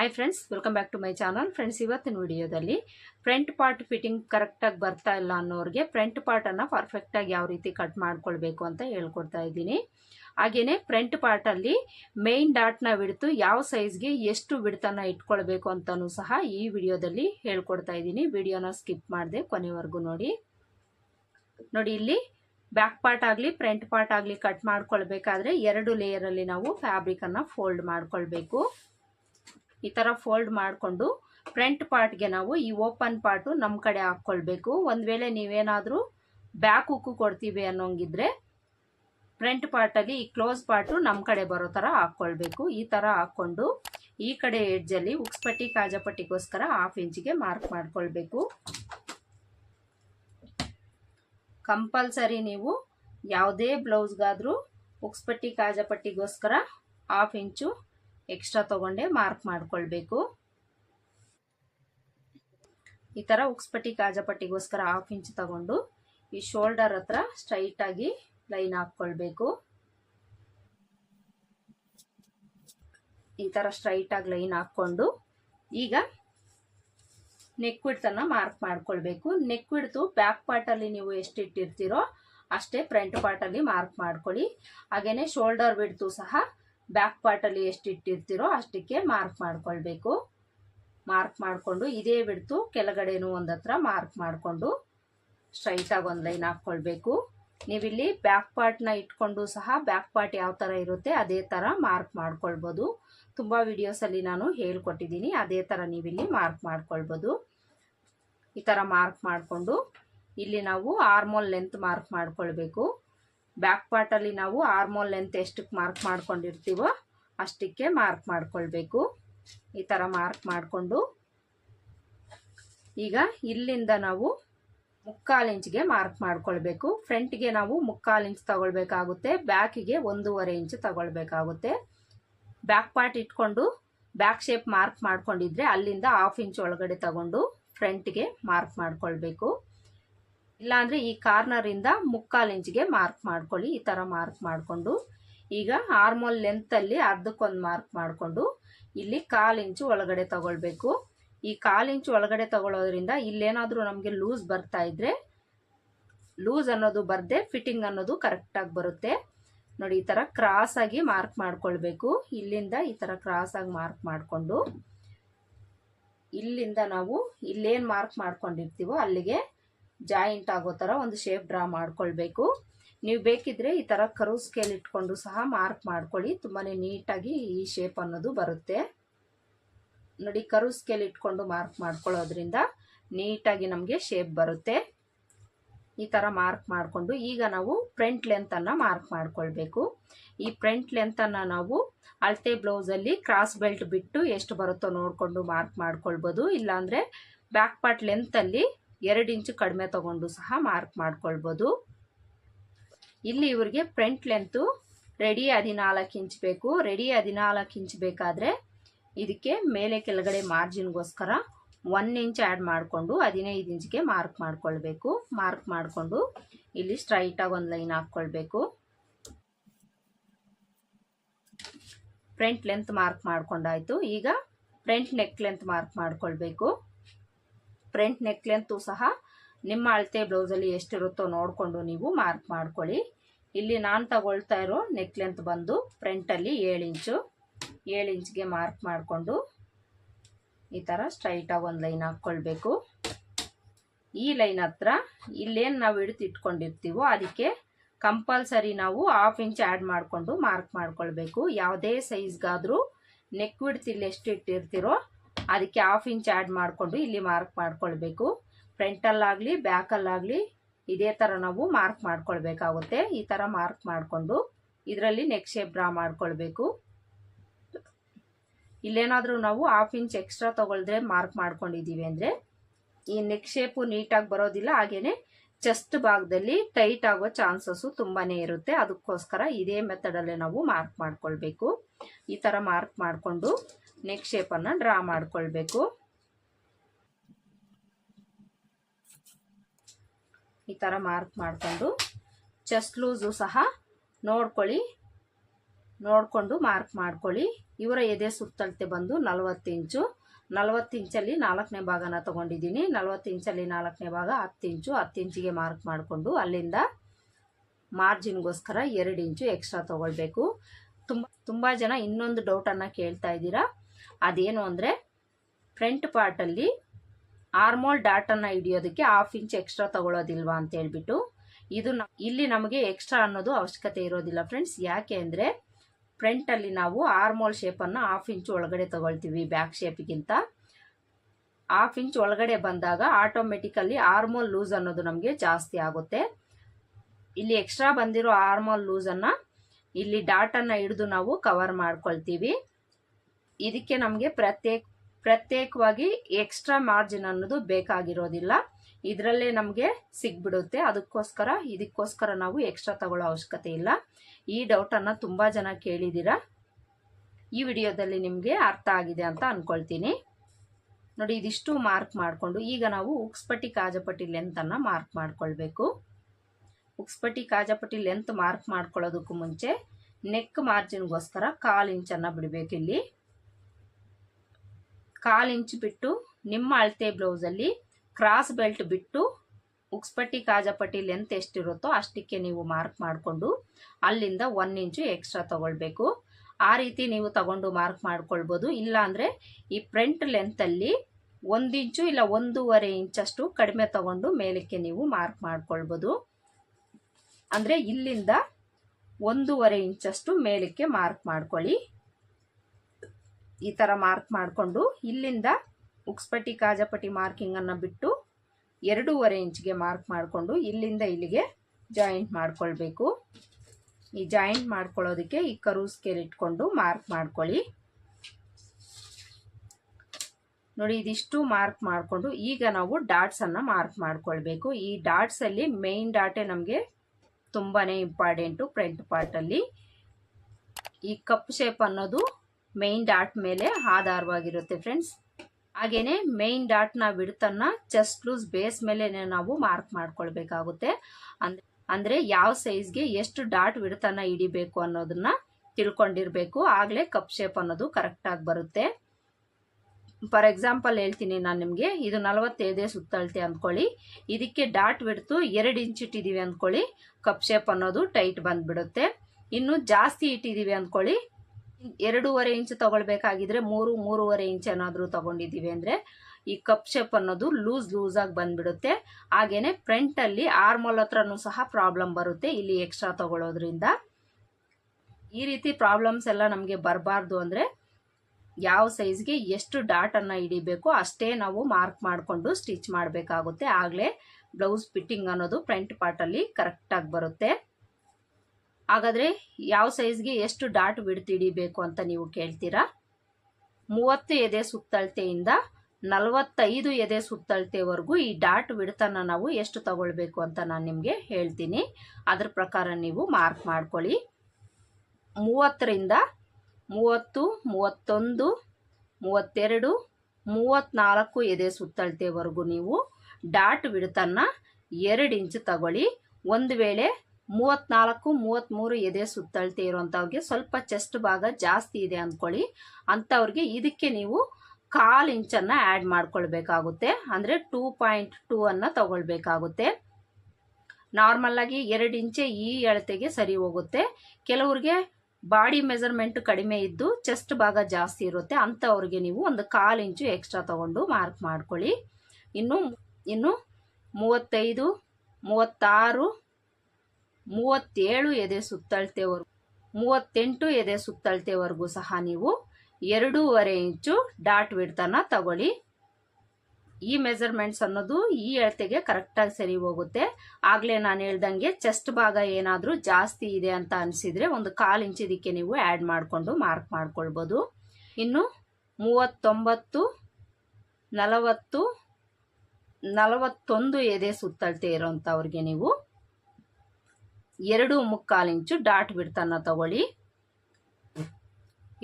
Hi friends welcome back to my channel friends ಇವತ್ತಿನ ವಿಡಿಯೋದಲ್ಲಿ front part fitting ಕರೆಕ್ಟಾಗಿ ಬರ್ತಾ ಇಲ್ಲ ಅನ್ನೋರಿಗೆ ಫ್ರಂಟ್ ಪಾರ್ಟನ್ನು ಪರ್ಫೆಕ್ಟಾಗಿ ಯಾವ ರೀತಿ ಕಟ್ ಮಾಡ್ಕೊಳ್ಬೇಕು ಅಂತ ಹೇಳ್ಕೊಡ್ತಾ ಇದ್ದೀನಿ. ಹಾಗೆಯೇ ಫ್ರಂಟ್ ಪಾರ್ಟಲ್ಲಿ ಮೇಯ್ನ್ ಡಾಟ್ನ ಬಿಡ್ತು, ಯಾವ ಸೈಜ್ಗೆ ಎಷ್ಟು ಬಿಡ್ತನ ಇಟ್ಕೊಳ್ಬೇಕು ಅಂತಲೂ ಸಹ ಈ ವಿಡಿಯೋದಲ್ಲಿ ಹೇಳ್ಕೊಡ್ತಾ ಇದ್ದೀನಿ. ವಿಡಿಯೋನ ಸ್ಕಿಪ್ ಮಾಡಿದೆ ಕೊನೆವರೆಗೂ ನೋಡಿ. ನೋಡಿ, ಇಲ್ಲಿ ಬ್ಯಾಕ್ ಪಾರ್ಟ್ ಆಗಲಿ ಫ್ರಂಟ್ ಪಾರ್ಟ್ ಆಗಲಿ ಕಟ್ ಮಾಡ್ಕೊಳ್ಬೇಕಾದ್ರೆ ಎರಡು ಲೇಯರಲ್ಲಿ ನಾವು ಫ್ಯಾಬ್ರಿಕನ್ನು ಫೋಲ್ಡ್ ಮಾಡ್ಕೊಳ್ಬೇಕು. ಈ ಥರ ಫೋಲ್ಡ್ ಮಾಡಿಕೊಂಡು ಫ್ರಂಟ್ ಪಾರ್ಟ್ಗೆ ನಾವು ಈ ಓಪನ್ ಪಾರ್ಟು ನಮ್ಮ ಕಡೆ ಹಾಕ್ಕೊಳ್ಬೇಕು. ಒಂದು ವೇಳೆ ನೀವೇನಾದರೂ ಬ್ಯಾಕ್ ಉಕ್ಕು ಕೊಡ್ತೀವಿ ಅನ್ನೋಂಗಿದ್ರೆ ಫ್ರಂಟ್ ಪಾರ್ಟಲ್ಲಿ ಈ ಕ್ಲೋಸ್ ಪಾರ್ಟು ನಮ್ಮ ಕಡೆ ಬರೋ ಥರ ಹಾಕ್ಕೊಳ್ಬೇಕು. ಈ ಥರ ಹಾಕ್ಕೊಂಡು ಈ ಕಡೆ ಎಡ್ಜಲ್ಲಿ ಉಕ್ಸ್ಪಟ್ಟಿ ಕಾಜಪಟ್ಟಿಗೋಸ್ಕರ ಹಾಫ್ ಇಂಚಿಗೆ ಮಾರ್ಕ್ ಮಾಡ್ಕೊಳ್ಬೇಕು. ಕಂಪಲ್ಸರಿ ನೀವು ಯಾವುದೇ ಬ್ಲೌಸ್ಗಾದರೂ ಉಕ್ಸ್ಪಟ್ಟಿ ಕಾಜಪಟ್ಟಿಗೋಸ್ಕರ ಹಾಫ್ ಇಂಚು ಎಕ್ಸ್ಟ್ರಾ ತಗೊಂಡೆ ಮಾರ್ಕ್ ಮಾಡ್ಕೊಳ್ಬೇಕು. ಈ ಥರ ಉಕ್ಸ್ಪಟ್ಟಿ ಕಾಜಪಟ್ಟಿಗೋಸ್ಕರ ಹಾಫ್ ಇಂಚ್ ತಗೊಂಡು ಈ ಶೋಲ್ಡರ್ ಹತ್ರ ಸ್ಟ್ರೈಟಾಗಿ ಲೈನ್ ಹಾಕ್ಕೊಳ್ಬೇಕು. ಈ ಥರ ಸ್ಟ್ರೈಟಾಗಿ ಲೈನ್ ಹಾಕ್ಕೊಂಡು ಈಗ ನೆಕ್ ವಿಡ್ತನ್ನು ಮಾರ್ಕ್ ಮಾಡ್ಕೊಳ್ಬೇಕು. ನೆಕ್ ವಿಡ್ತು ಬ್ಯಾಕ್ ಪಾರ್ಟಲ್ಲಿ ನೀವು ಎಷ್ಟು ಇಟ್ಟಿರ್ತೀರೋ ಅಷ್ಟೇ ಫ್ರಂಟ್ ಪಾರ್ಟಲ್ಲಿ ಮಾರ್ಕ್ ಮಾಡ್ಕೊಳ್ಳಿ. ಹಾಗೆಯೇ ಶೋಲ್ಡರ್ ವಿಡ್ತು ಸಹ ಬ್ಯಾಕ್ ಪಾರ್ಟಲ್ಲಿ ಎಷ್ಟು ಇಟ್ಟಿರ್ತೀರೋ ಅಷ್ಟಕ್ಕೆ ಮಾರ್ಕ್ ಮಾಡ್ಕೊಳ್ಬೇಕು. ಮಾರ್ಕ್ ಮಾಡಿಕೊಂಡು ಇದೇ ಬಿಡ್ತು, ಕೆಳಗಡೆನೂ ಒಂದು ಹತ್ರ ಮಾರ್ಕ್ ಮಾಡಿಕೊಂಡು ಸ್ಟ್ರೈಟಾಗಿ ಒಂದು ಲೈನ್ ಹಾಕ್ಕೊಳ್ಬೇಕು. ನೀವಿಲ್ಲಿ ಬ್ಯಾಕ್ ಪಾರ್ಟ್ನ ಇಟ್ಕೊಂಡು ಸಹ ಬ್ಯಾಕ್ ಪಾರ್ಟ್ ಯಾವ ಥರ ಇರುತ್ತೆ ಅದೇ ಥರ ಮಾರ್ಕ್ ಮಾಡ್ಕೊಳ್ಬೋದು. ತುಂಬ ವಿಡಿಯೋಸಲ್ಲಿ ನಾನು ಹೇಳ್ಕೊಟ್ಟಿದ್ದೀನಿ, ಅದೇ ಥರ ನೀವಿಲ್ಲಿ ಮಾರ್ಕ್ ಮಾಡ್ಕೊಳ್ಬೋದು. ಈ ಥರ ಮಾರ್ಕ್ ಮಾಡಿಕೊಂಡು ಇಲ್ಲಿ ನಾವು ಆರ್ಮೋಲ್ ಲೆಂತ್ ಮಾರ್ಕ್ ಮಾಡ್ಕೊಳ್ಬೇಕು. ಬ್ಯಾಕ್ ಪಾರ್ಟಲ್ಲಿ ನಾವು ಆರ್ಮೋಲ್ ಲೆಂತ್ ಎಷ್ಟಕ್ಕೆ ಮಾರ್ಕ್ ಮಾಡ್ಕೊಂಡಿರ್ತೀವೋ ಅಷ್ಟಕ್ಕೆ ಮಾರ್ಕ್ ಮಾಡ್ಕೊಳ್ಬೇಕು. ಈ ಥರ ಮಾರ್ಕ್ ಮಾಡಿಕೊಂಡು ಈಗ ಇಲ್ಲಿಂದ ನಾವು ಮುಕ್ಕಾಲು ಇಂಚ್ಗೆ ಮಾರ್ಕ್ ಮಾಡ್ಕೊಳ್ಬೇಕು. ಫ್ರಂಟ್ಗೆ ನಾವು ಮುಕ್ಕಾಲು ಇಂಚ್ ತಗೊಳ್ಬೇಕಾಗುತ್ತೆ. ಬ್ಯಾಕಿಗೆ ಒಂದೂವರೆ ಇಂಚ್ ತಗೊಳ್ಬೇಕಾಗುತ್ತೆ. ಬ್ಯಾಕ್ ಪಾರ್ಟ್ ಇಟ್ಕೊಂಡು ಬ್ಯಾಕ್ ಶೇಪ್ ಮಾರ್ಕ್ ಮಾಡ್ಕೊಂಡಿದ್ರೆ ಅಲ್ಲಿಂದ ಹಾಫ್ ಇಂಚ್ ಒಳಗಡೆ ತಗೊಂಡು ಫ್ರಂಟ್ಗೆ ಮಾರ್ಕ್ ಮಾಡ್ಕೊಳ್ಬೇಕು. ಇಲ್ಲಾಂದರೆ ಈ ಕಾರ್ನರಿಂದ ಮುಕ್ಕಾಲು ಇಂಚ್ಗೆ ಮಾರ್ಕ್ ಮಾಡ್ಕೊಳ್ಳಿ, ಈ ಥರ ಮಾರ್ಕ್ ಮಾಡಿಕೊಂಡು. ಈಗ ಆರ್ಮೋಲ್ ಲೆಂತಲ್ಲಿ ಅರ್ಧಕ್ಕೊಂದು ಮಾರ್ಕ್ ಮಾಡಿಕೊಂಡು ಇಲ್ಲಿ ಕಾಲು ಇಂಚು ಒಳಗಡೆ ತಗೊಳ್ಬೇಕು. ಈ ಕಾಲು ಇಂಚು ಒಳಗಡೆ ತಗೊಳ್ಳೋದ್ರಿಂದ ಇಲ್ಲೇನಾದರೂ ನಮಗೆ ಲೂಸ್ ಬರ್ತಾ ಇದ್ರೆ, ಲೂಸ್ ಅನ್ನೋದು ಬರ್ದೆ ಫಿಟ್ಟಿಂಗ್ ಅನ್ನೋದು ಕರೆಕ್ಟಾಗಿ ಬರುತ್ತೆ. ನೋಡಿ, ಈ ಥರ ಕ್ರಾಸಾಗಿ ಮಾರ್ಕ್ ಮಾಡ್ಕೊಳ್ಬೇಕು. ಇಲ್ಲಿಂದ ಈ ಥರ ಕ್ರಾಸಾಗಿ ಮಾರ್ಕ್ ಮಾಡಿಕೊಂಡು, ಇಲ್ಲಿಂದ ನಾವು ಇಲ್ಲೇನು ಮಾರ್ಕ್ ಮಾಡ್ಕೊಂಡಿರ್ತೀವೋ ಅಲ್ಲಿಗೆ ಜಾಯಿಂಟ್ ಆಗೋ ಥರ ಒಂದು ಶೇಪ್ ಡ್ರಾ ಮಾಡ್ಕೊಳ್ಬೇಕು. ನೀವು ಬೇಕಿದ್ರೆ ಈ ಥರ ಕರು ಸ್ಕೇಲ್ ಇಟ್ಕೊಂಡು ಸಹ ಮಾರ್ಕ್ ಮಾಡ್ಕೊಳ್ಳಿ. ತುಂಬಾ ನೀಟಾಗಿ ಈ ಶೇಪ್ ಅನ್ನೋದು ಬರುತ್ತೆ. ನೋಡಿ, ಕರು ಸ್ಕೇಲ್ ಇಟ್ಕೊಂಡು ಮಾರ್ಕ್ ಮಾಡ್ಕೊಳ್ಳೋದ್ರಿಂದ ನೀಟಾಗಿ ನಮಗೆ ಶೇಪ್ ಬರುತ್ತೆ. ಈ ಥರ ಮಾರ್ಕ್ ಮಾಡಿಕೊಂಡು ಈಗ ನಾವು ಫ್ರಂಟ್ ಲೆಂತನ್ನು ಮಾರ್ಕ್ ಮಾಡ್ಕೊಳ್ಬೇಕು. ಈ ಫ್ರಂಟ್ ಲೆಂತನ್ನು ನಾವು ಅಳತೆ ಬ್ಲೌಸಲ್ಲಿ ಕ್ರಾಸ್ ಬೆಲ್ಟ್ ಬಿಟ್ಟು ಎಷ್ಟು ಬರುತ್ತೋ ನೋಡಿಕೊಂಡು ಮಾರ್ಕ್ ಮಾಡ್ಕೊಳ್ಬೋದು. ಇಲ್ಲಾಂದರೆ ಬ್ಯಾಕ್ ಪಾರ್ಟ್ ಲೆಂತಲ್ಲಿ ಎರಡು ಇಂಚು ಕಡಿಮೆ ತಗೊಂಡು ಸಹ ಮಾರ್ಕ್ ಮಾಡ್ಕೊಳ್ಬೋದು. ಇಲ್ಲಿ ಇವ್ರಿಗೆ ಫ್ರಂಟ್ ಲೆಂತು ರೆಡಿ ಹದಿನಾಲ್ಕು ಇಂಚ್ ಬೇಕು. ರೆಡಿ ಹದಿನಾಲ್ಕು ಇಂಚ್ ಬೇಕಾದರೆ ಇದಕ್ಕೆ ಮೇಲೆ ಕೆಳಗಡೆ ಮಾರ್ಜಿನ್ಗೋಸ್ಕರ ಒನ್ ಇಂಚ್ ಆ್ಯಡ್ ಮಾಡಿಕೊಂಡು ಹದಿನೈದು ಇಂಚ್ಗೆ ಮಾರ್ಕ್ ಮಾಡ್ಕೊಳ್ಬೇಕು. ಮಾರ್ಕ್ ಮಾಡಿಕೊಂಡು ಇಲ್ಲಿ ಸ್ಟ್ರೈಟಾಗಿ ಒಂದು ಲೈನ್ ಹಾಕ್ಕೊಳ್ಬೇಕು. ಫ್ರಂಟ್ ಲೆಂತ್ ಮಾರ್ಕ್ ಮಾಡ್ಕೊಂಡಾಯಿತು. ಈಗ ಫ್ರಂಟ್ ನೆಕ್ ಲೆಂತ್ ಮಾರ್ಕ್ ಮಾಡ್ಕೊಳ್ಬೇಕು. ಫ್ರಂಟ್ ನೆಕ್ ಲೆಂತು ಸಹ ನಿಮ್ಮ ಅಳತೆ ಬ್ಲೌಸಲ್ಲಿ ಎಷ್ಟಿರುತ್ತೋ ನೋಡಿಕೊಂಡು ನೀವು ಮಾರ್ಕ್ ಮಾಡ್ಕೊಳ್ಳಿ. ಇಲ್ಲಿ ನಾನು ತಗೊಳ್ತಾ ಇರೋ ನೆಕ್ ಲೆಂತ್ ಬಂದು ಫ್ರಂಟಲ್ಲಿ ಏಳು ಇಂಚು, ಏಳು ಇಂಚ್ಗೆ ಮಾರ್ಕ್ ಮಾಡಿಕೊಂಡು ಈ ಥರ ಸ್ಟ್ರೈಟಾಗಿ ಒಂದು ಲೈನ್ ಹಾಕ್ಕೊಳ್ಬೇಕು. ಈ ಲೈನ್ ಹತ್ರ ಇಲ್ಲೇನು ನಾವು ಹಿಡಿದು ಇಟ್ಕೊಂಡಿರ್ತೀವೋ ಅದಕ್ಕೆ ಕಂಪಲ್ಸರಿ ನಾವು ಹಾಫ್ ಇಂಚ್ ಆ್ಯಡ್ ಮಾಡಿಕೊಂಡು ಮಾರ್ಕ್ ಮಾಡ್ಕೊಳ್ಬೇಕು. ಯಾವುದೇ ಸೈಜ್ಗಾದರೂ ನೆಕ್ ವಿಡ್ತ್ ಇಲ್ಲಿ ಎಷ್ಟು ಇಟ್ಟಿರ್ತೀರೋ ಅದಕ್ಕೆ ಹಾಫ್ ಇಂಚ್ ಆ್ಯಡ್ ಮಾಡಿಕೊಂಡು ಇಲ್ಲಿ ಮಾರ್ಕ್ ಮಾಡ್ಕೊಳ್ಬೇಕು. ಫ್ರಂಟಲ್ಲಾಗಲಿ ಬ್ಯಾಕಲ್ಲಾಗಲಿ ಇದೇ ಥರ ನಾವು ಮಾರ್ಕ್ ಮಾಡ್ಕೊಳ್ಬೇಕಾಗುತ್ತೆ. ಈ ಥರ ಮಾರ್ಕ್ ಮಾಡಿಕೊಂಡು ಇದರಲ್ಲಿ ನೆಕ್ ಶೇಪ್ ಡ್ರಾ ಮಾಡ್ಕೊಳ್ಬೇಕು. ಇಲ್ಲೇನಾದರೂ ನಾವು ಹಾಫ್ ಇಂಚ್ ಎಕ್ಸ್ಟ್ರಾ ತೊಗೊಳ್ದ್ರೆ ಮಾರ್ಕ್ ಮಾಡ್ಕೊಂಡಿದ್ದೀವಿ ಅಂದರೆ ಈ ನೆಕ್ ಶೇಪು ನೀಟಾಗಿ ಬರೋದಿಲ್ಲ. ಹಾಗೆಯೇ ಚೆಸ್ಟ್ ಭಾಗದಲ್ಲಿ ಟೈಟ್ ಆಗೋ ಚಾನ್ಸಸ್ಸು ತುಂಬಾ ಇರುತ್ತೆ. ಅದಕ್ಕೋಸ್ಕರ ಇದೇ ಮೆಥಡಲ್ಲೇ ನಾವು ಮಾರ್ಕ್ ಮಾಡ್ಕೊಳ್ಬೇಕು. ಈ ಥರ ಮಾರ್ಕ್ ಮಾಡಿಕೊಂಡು ನೆಕ್ ಶೇಪನ್ನು ಡ್ರಾ ಮಾಡಿಕೊಳ್ಬೇಕು. ಈ ಥರ ಮಾರ್ಕ್ ಮಾಡಿಕೊಂಡು ಚೆಸ್ಟ್ ಲೂಸು ಸಹ ನೋಡ್ಕೊಳ್ಳಿ. ನೋಡಿಕೊಂಡು ಮಾರ್ಕ್ ಮಾಡ್ಕೊಳ್ಳಿ. ಇವರ ಎದೆ ಸುತ್ತಳತೆ ಬಂದು ನಲವತ್ತು ಇಂಚು. ನಲವತ್ತು ಇಂಚಲ್ಲಿ ನಾಲ್ಕನೇ ಭಾಗನ ತೊಗೊಂಡಿದ್ದೀನಿ. ನಲವತ್ತು ಇಂಚಲ್ಲಿ ನಾಲ್ಕನೇ ಭಾಗ ಹತ್ತು ಇಂಚು. ಹತ್ತು ಇಂಚಿಗೆ ಮಾರ್ಕ್ ಮಾಡಿಕೊಂಡು ಅಲ್ಲಿಂದ ಮಾರ್ಜಿನ್ಗೋಸ್ಕರ ಎರಡು ಇಂಚು ಎಕ್ಸ್ಟ್ರಾ ತೊಗೊಳ್ಬೇಕು. ತುಂಬ ತುಂಬ ಜನ ಇನ್ನೊಂದು ಡೌಟನ್ನು ಕೇಳ್ತಾ ಇದ್ದೀರಾ? ಅದೇನು ಅಂದರೆ ಫ್ರಂಟ್ ಪಾರ್ಟಲ್ಲಿ ಆರ್ಮೋಲ್ ಡಾಟನ್ನು ಹಿಡಿಯೋದಕ್ಕೆ ಹಾಫ್ ಇಂಚ್ ಎಕ್ಸ್ಟ್ರಾ ತಗೊಳ್ಳೋದಿಲ್ವಾ ಅಂತ ಹೇಳ್ಬಿಟ್ಟು ಇದು ಇಲ್ಲಿ ನಮಗೆ ಎಕ್ಸ್ಟ್ರಾ ಅನ್ನೋದು ಅವಶ್ಯಕತೆ ಇರೋದಿಲ್ಲ ಫ್ರೆಂಡ್ಸ್ ಯಾಕೆ ಅಂದರೆ ಫ್ರಂಟಲ್ಲಿ ನಾವು ಆರ್ಮೋಲ್ ಶೇಪನ್ನು ಹಾಫ್ ಇಂಚ್ ಒಳಗಡೆ ತೊಗೊಳ್ತೀವಿ ಬ್ಯಾಕ್ ಶೇಪಿಗಿಂತ ಹಾಫ್ ಇಂಚ್ ಒಳಗಡೆ ಬಂದಾಗ ಆಟೋಮೆಟಿಕಲ್ಲಿ ಆರ್ಮೋಲ್ ಲೂಸ್ ಅನ್ನೋದು ನಮಗೆ ಜಾಸ್ತಿ ಆಗುತ್ತೆ. ಇಲ್ಲಿ ಎಕ್ಸ್ಟ್ರಾ ಬಂದಿರೋ ಆರ್ಮೋಲ್ ಲೂಸನ್ನು ಇಲ್ಲಿ ಡಾಟನ್ನು ಹಿಡಿದು ನಾವು ಕವರ್ ಮಾಡ್ಕೊಳ್ತೀವಿ. ಇದಕ್ಕೆ ನಮಗೆ ಪ್ರತ್ಯೇಕ, ಪ್ರತ್ಯೇಕವಾಗಿ ಎಕ್ಸ್ಟ್ರಾ ಮಾರ್ಜಿನ್ ಅನ್ನೋದು ಬೇಕಾಗಿರೋದಿಲ್ಲ. ಇದರಲ್ಲೇ ನಮಗೆ ಸಿಗ್ಬಿಡುತ್ತೆ. ಅದಕ್ಕೋಸ್ಕರ, ಇದಕ್ಕೋಸ್ಕರ ನಾವು ಎಕ್ಸ್ಟ್ರಾ ತಗೊಳ್ಳೋ ಅವಶ್ಯಕತೆ ಇಲ್ಲ. ಈ ಡೌಟನ್ನು ತುಂಬ ಜನ ಕೇಳಿದ್ದೀರಾ? ಈ ವಿಡಿಯೋದಲ್ಲಿ ನಿಮಗೆ ಅರ್ಥ ಆಗಿದೆ ಅಂತ ಅಂದ್ಕೊಳ್ತೀನಿ ನೋಡಿ, ಇದಿಷ್ಟು ಮಾರ್ಕ್ ಮಾಡಿಕೊಂಡು, ಈಗ ನಾವು ಉಕ್ಸ್ಪಟ್ಟಿ ಕಾಜಪಟ್ಟಿ ಲೆಂತನ್ನು ಮಾರ್ಕ್ ಮಾಡ್ಕೊಳ್ಬೇಕು. ಉಕ್ಸ್ಪಟ್ಟಿ ಕಾಜಪಟ್ಟಿ ಲೆಂತ್ ಮಾರ್ಕ್ ಮಾಡ್ಕೊಳ್ಳೋದಕ್ಕೂ ಮುಂಚೆ ನೆಕ್ ಮಾರ್ಜಿನ್ಗೋಸ್ಕರ ಕಾಲು ಇಂಚನ್ನು ಬಿಡಬೇಕು ಇಲ್ಲಿ ಕಾಲು ಇಂಚ್ ಬಿಟ್ಟು ನಿಮ್ಮ ಅಳತೆ ಬ್ಲೌಸಲ್ಲಿ ಕ್ರಾಸ್ ಬೆಲ್ಟ್ ಬಿಟ್ಟು ಉಕ್ಸ್ಪಟ್ಟಿ ಕಾಜಪಟ್ಟಿ ಲೆಂತ್ ಎಷ್ಟಿರುತ್ತೋ ಅಷ್ಟಕ್ಕೆ ನೀವು ಮಾರ್ಕ್ ಮಾಡಿಕೊಂಡು ಅಲ್ಲಿಂದ ಒನ್ ಇಂಚು ಎಕ್ಸ್ಟ್ರಾ ತಗೊಳ್ಬೇಕು. ಆ ರೀತಿ ನೀವು ತಗೊಂಡು ಮಾರ್ಕ್ ಮಾಡ್ಕೊಳ್ಬೋದು. ಇಲ್ಲ ಅಂದರೆ ಈ ಫ್ರಂಟ್ ಲೆಂತಲ್ಲಿ ಒಂದು ಇಂಚು ಇಲ್ಲ ಒಂದೂವರೆ ಇಂಚಷ್ಟು ಕಡಿಮೆ ತಗೊಂಡು ಮೇಲಕ್ಕೆ ನೀವು ಮಾರ್ಕ್ ಮಾಡ್ಕೊಳ್ಬೋದು. ಅಂದರೆ ಇಲ್ಲಿಂದ ಒಂದೂವರೆ ಇಂಚಷ್ಟು ಮೇಲಕ್ಕೆ ಮಾರ್ಕ್ ಮಾಡ್ಕೊಳ್ಳಿ. ಈ ಥರ ಮಾರ್ಕ್ ಮಾಡಿಕೊಂಡು ಇಲ್ಲಿಂದ ಉಕ್ಸ್ಪಟ್ಟಿ, ಕಾಜಪಟ್ಟಿ ಮಾರ್ಕಿಂಗನ್ನು ಬಿಟ್ಟು ಎರಡೂವರೆ ಇಂಚ್ಗೆ ಮಾರ್ಕ್ ಮಾಡಿಕೊಂಡು ಇಲ್ಲಿಂದ ಇಲ್ಲಿಗೆ ಜಾಯಿಂಟ್ ಮಾಡ್ಕೊಳ್ಬೇಕು. ಈ ಜಾಯಿಂಟ್ ಮಾಡ್ಕೊಳ್ಳೋದಕ್ಕೆ ಈ ಕರು ಸ್ಕೇಲ್ ಇಟ್ಕೊಂಡು ಮಾರ್ಕ್ ಮಾಡ್ಕೊಳ್ಳಿ. ನೋಡಿ, ಇದಿಷ್ಟು ಮಾರ್ಕ್ ಮಾಡಿಕೊಂಡು ಈಗ ನಾವು ಡಾಟ್ಸನ್ನು ಮಾರ್ಕ್ ಮಾಡ್ಕೊಳ್ಬೇಕು. ಈ ಡಾಟ್ಸಲ್ಲಿ ಮೇಯ್ನ್ ಡಾಟೇ ನಮಗೆ ತುಂಬಾ ಇಂಪಾರ್ಟೆಂಟು, ಫ್ರಂಟ್ ಪಾರ್ಟಲ್ಲಿ. ಈ ಕಪ್ ಶೇಪ್ ಅನ್ನೋದು ಮೇಯ್ನ್ ಡಾಟ್ ಮೇಲೆ ಆಧಾರವಾಗಿರುತ್ತೆ ಫ್ರೆಂಡ್ಸ್ ಹಾಗೇನೆ ಮೇನ್ ಡಾಟ್ನ ಬಿಡ್ತನ್ನು ಚೆಸ್ಟ್ ಲೂಸ್ ಬೇಸ್ ಮೇಲೆ ನಾವು ಮಾರ್ಕ್ ಮಾಡ್ಕೊಳ್ಬೇಕಾಗುತ್ತೆ. ಅಂದ್ರೆ ಅಂದರೆ ಯಾವ ಸೈಜ್ಗೆ ಎಷ್ಟು ಡಾಟ್ ಬಿಡ್ತನ್ನು ಹಿಡಿಬೇಕು ಅನ್ನೋದನ್ನ ತಿಳ್ಕೊಂಡಿರಬೇಕು. ಆಗಲೇ ಕಪ್ ಶೇಪ್ ಅನ್ನೋದು ಕರೆಕ್ಟಾಗಿ ಬರುತ್ತೆ. ಫಾರ್ ಎಕ್ಸಾಂಪಲ್ ಹೇಳ್ತೀನಿ ನಾನು ನಿಮಗೆ. ಇದು ನಲವತ್ತೈದೇ ಸುತ್ತಳತೆ ಅಂದ್ಕೊಳ್ಳಿ. ಇದಕ್ಕೆ ಡಾಟ್ ಬಿಡ್ತು ಎರಡು ಇಂಚ್ ಇಟ್ಟಿದ್ದೀವಿ ಅಂದ್ಕೊಳ್ಳಿ. ಕಪ್ ಶೇಪ್ ಅನ್ನೋದು ಟೈಟ್ ಬಂದ್ಬಿಡುತ್ತೆ. ಇನ್ನು ಜಾಸ್ತಿ ಇಟ್ಟಿದ್ದೀವಿ ಅಂದ್ಕೊಳ್ಳಿ. ಎರಡೂವರೆ ಇಂಚ್ ತಗೊಳ್ಬೇಕಾಗಿದ್ರೆ ಮೂರು, ಮೂರುವರೆ ಇಂಚ್ ಏನಾದರೂ ತಗೊಂಡಿದ್ದೀವಿ ಅಂದರೆ ಈ ಕಪ್ ಶೇಪ್ ಅನ್ನೋದು ಲೂಸ್ ಲೂಸ್ ಆಗಿ ಬಂದ್ಬಿಡುತ್ತೆ. ಹಾಗೇನೆ ಫ್ರಂಟಲ್ಲಿ ಆರ್ಮೋಲ್ ಹತ್ರನೂ ಸಹ ಪ್ರಾಬ್ಲಮ್ ಬರುತ್ತೆ ಇಲ್ಲಿ ಎಕ್ಸ್ಟ್ರಾ ತಗೊಳ್ಳೋದ್ರಿಂದ ಈ ರೀತಿ ಪ್ರಾಬ್ಲಮ್ಸ್ ಎಲ್ಲ ನಮಗೆ ಬರಬಾರ್ದು ಅಂದರೆ ಯಾವ ಸೈಜ್ಗೆ ಎಷ್ಟು ಡಾಟನ್ನು ಹಿಡಿಬೇಕು ಅಷ್ಟೇ ನಾವು ಮಾರ್ಕ್ ಮಾಡಿಕೊಂಡು ಸ್ಟಿಚ್ ಮಾಡಬೇಕಾಗುತ್ತೆ. ಆಗಲೇ ಬ್ಲೌಸ್ ಫಿಟ್ಟಿಂಗ್ ಅನ್ನೋದು ಫ್ರಂಟ್ ಪಾರ್ಟಲ್ಲಿ ಕರೆಕ್ಟಾಗಿ ಬರುತ್ತೆ. ಹಾಗಾದರೆ ಯಾವ ಸೈಜ್ಗೆ ಎಷ್ಟು ಡಾಟ್ ಬಿಡ್ತಿಡಿಬೇಕು ಅಂತ ನೀವು ಕೇಳ್ತೀರಾ? ಮೂವತ್ತು ಎದೆ ಸುತ್ತಳತೆಯಿಂದ ನಲವತ್ತೈದು ಎದೆ ಸುತ್ತಳತೆವರೆಗೂ ಈ ಡಾಟ್ ಬಿಡ್ತನ ನಾವು ಎಷ್ಟು ತಗೊಳ್ಬೇಕು ಅಂತ ನಾನು ನಿಮಗೆ ಹೇಳ್ತೀನಿ. ಅದ್ರ ಪ್ರಕಾರ ನೀವು ಮಾರ್ಕ್ ಮಾಡ್ಕೊಳ್ಳಿ. ಮೂವತ್ತರಿಂದ ಮೂವತ್ತು, ಮೂವತ್ತೊಂದು, ಮೂವತ್ತೆರಡು ಮೂವತ್ತ್ನಾಲ್ಕು ಎದೆ ಸುತ್ತಳತೆವರೆಗೂ ನೀವು ಡಾಟ್ ಬಿಡ್ತನ್ನ ಎರಡು ಇಂಚು ತಗೊಳ್ಳಿ. ಒಂದು ವೇಳೆ ಮೂವತ್ನಾಲ್ಕು ಮೂವತ್ತ್ಮೂರು ಎದೆ ಸುತ್ತಳತೆ ಇರುವಂಥವ್ರಿಗೆ ಸ್ವಲ್ಪ ಚೆಸ್ಟ್ ಭಾಗ ಜಾಸ್ತಿ ಇದೆ ಅಂದ್ಕೊಳ್ಳಿ. ಅಂಥವ್ರಿಗೆ ಇದಕ್ಕೆ ನೀವು ಕಾಲು ಇಂಚನ್ನು ಆ್ಯಡ್ ಮಾಡ್ಕೊಳ್ಬೇಕಾಗುತ್ತೆ. ಅಂದರೆ ಟೂ ಪಾಯಿಂಟ್ ಟೂ ಅನ್ನು ತಗೊಳ್ಬೇಕಾಗುತ್ತೆ. ನಾರ್ಮಲ್ಲಾಗಿ ಎರಡು ಇಂಚೆ ಈ ಎಳತೆಗೆ ಸರಿ ಹೋಗುತ್ತೆ. ಕೆಲವ್ರಿಗೆ ಬಾಡಿ ಮೆಜರ್ಮೆಂಟ್ ಕಡಿಮೆ ಇದ್ದು ಚೆಸ್ಟ್ ಭಾಗ ಜಾಸ್ತಿ ಇರುತ್ತೆ. ಅಂಥವ್ರಿಗೆ ನೀವು ಒಂದು ಕಾಲು ಇಂಚು ಎಕ್ಸ್ಟ್ರಾ ತಗೊಂಡು ಮಾರ್ಕ್ ಮಾಡ್ಕೊಳ್ಳಿ. ಇನ್ನು ಇನ್ನು ಮೂವತ್ತೈದು, ಮೂವತ್ತಾರು ಮೂವತ್ತೇಳು ಎದೆ ಸುತ್ತಳತೆವರೆಗೂ, ಮೂವತ್ತೆಂಟು ಎದೆ ಸುತ್ತಳತೆವರೆಗೂ ಸಹ ನೀವು ಎರಡೂವರೆ ಇಂಚು ಡಾಟ್ ವಿಡ್ತನ ತಗೊಳ್ಳಿ. ಈ ಮೆಜರ್ಮೆಂಟ್ಸ್ ಅನ್ನೋದು ಈ ಎಳತೆಗೆ ಕರೆಕ್ಟಾಗಿ ಸರಿ ಹೋಗುತ್ತೆ. ಆಗಲೇ ನಾನು ಹೇಳ್ದಂಗೆ ಚೆಸ್ಟ್ ಭಾಗ ಏನಾದರೂ ಜಾಸ್ತಿ ಇದೆ ಅಂತ ಅನಿಸಿದರೆ ಒಂದು ಕಾಲು ಇಂಚಿದಕ್ಕೆ ನೀವು ಆ್ಯಡ್ ಮಾಡಿಕೊಂಡು ಮಾರ್ಕ್ ಮಾಡ್ಕೊಳ್ಬೋದು. ಇನ್ನು ಮೂವತ್ತೊಂಬತ್ತು, ನಲವತ್ತು, ನಲವತ್ತೊಂದು ಎದೆ ಸುತ್ತಳತೆ ಇರೋಂಥವ್ರಿಗೆ ನೀವು ಎರಡು ಮುಕ್ಕಾಲು ಇಂಚು ಡಾಟ್ ಬಿಡ್ತನ್ನ ತಗೊಳ್ಳಿ.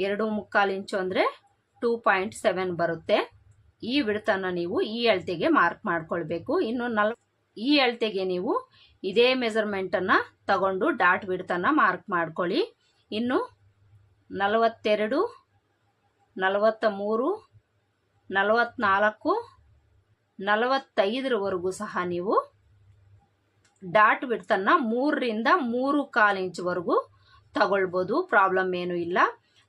ಎರಡು ಮುಕ್ಕಾಲು ಇಂಚು ಅಂದರೆ ಟೂ ಪಾಯಿಂಟ್ ಸೆವೆನ್ ಬರುತ್ತೆ. ಈ ಬಿಡ್ತನ್ನ ನೀವು ಈ ಅಳತೆಗೆ ಮಾರ್ಕ್ ಮಾಡ್ಕೊಳ್ಬೇಕು. ಇನ್ನು ನಲ್, ಈ ಅಳತೆಗೆ ನೀವು ಇದೇ ಮೆಜರ್ಮೆಂಟನ್ನು ತಗೊಂಡು ಡಾಟ್ ಬಿಡ್ತನ್ನ ಮಾರ್ಕ್ ಮಾಡ್ಕೊಳ್ಳಿ ಇನ್ನು ನಲವತ್ತೆರಡು ನಲವತ್ತ ಮೂರು ನಲವತ್ತ್ನಾಲ್ಕು ನಲವತ್ತೈದರವರೆಗೂ ಸಹ ನೀವು ಡಾಟ್ ವಿಡ್ತನ್ನು ಮೂರರಿಂದ ಮೂರು ಕಾಲು ಇಂಚ್ವರೆಗೂ ತಗೊಳ್ಬೋದು. ಪ್ರಾಬ್ಲಮ್ ಏನೂ ಇಲ್ಲ.